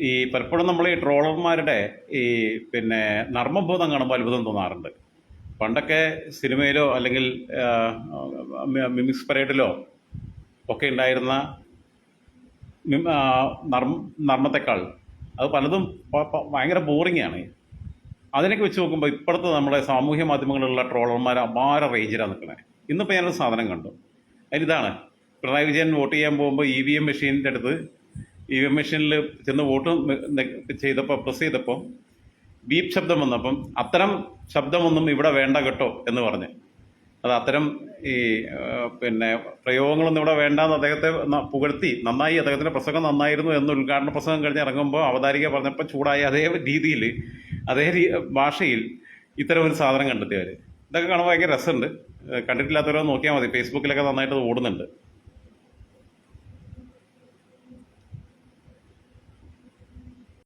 ഈ പലപ്പോഴും നമ്മൾ ഈ ട്രോളർമാരുടെ ഈ പിന്നെ നർമ്മബോധം കാണുമ്പോൾ അത്ഭുതം തോന്നാറുണ്ട്. പണ്ടൊക്കെ സിനിമയിലോ അല്ലെങ്കിൽ മിമിക്സ് പരേഡിലോ ഒക്കെ ഉണ്ടായിരുന്ന നർമ്മ നർമ്മത്തെക്കാൾ അത് പലതും ഭയങ്കര ബോറിങ്ങാണ് അതിനൊക്കെ വെച്ച് നോക്കുമ്പോൾ ഇപ്പോഴത്തെ നമ്മുടെ സാമൂഹ്യ മാധ്യമങ്ങളിലുള്ള ട്രോളർമാർ അപാര റേഞ്ചിലാണ് നിൽക്കണേ. ഇന്നിപ്പോൾ ഞാനൊരു സാധനം കണ്ടു. അതിലിതാണ് പിണറായി വിജയൻ വോട്ട് ചെയ്യാൻ പോകുമ്പോൾ ഇ വി എം മെഷീനിന്റെ അടുത്ത് ഇ വി എം മെഷീനിൽ ചെന്ന് വോട്ട് ചെയ്തപ്പോൾ പ്രസ് ചെയ്തപ്പോൾ ബീപ് ശബ്ദം വന്നപ്പം അത്തരം ശബ്ദമൊന്നും ഇവിടെ വേണ്ട കേട്ടോ എന്ന് പറഞ്ഞ്. അത് അത്തരം ഈ പിന്നെ പ്രയോഗങ്ങളൊന്നും ഇവിടെ വേണ്ടെന്ന് അദ്ദേഹത്തെ പുകഴ്ത്തി നന്നായി അദ്ദേഹത്തിന്റെ പ്രസംഗം നന്നായിരുന്നു എന്ന് ഉദ്ഘാടന പ്രസംഗം കഴിഞ്ഞ് ഇറങ്ങുമ്പോൾ അവതാരിക പറഞ്ഞപ്പോൾ ചൂടായ അതേ രീതിയിൽ അതേ ഭാഷയിൽ ഇത്തരം ഒരു സാധനം കണ്ടെത്തിയവർ ഇതൊക്കെ കാണുമ്പോൾ ഭയങ്കര രസമുണ്ട്. കണ്ടിട്ടില്ലാത്തവരോ നോക്കിയാൽ മതി. ഫേസ്ബുക്കിലൊക്കെ നന്നായിട്ട് അത് ഓടുന്നുണ്ട്.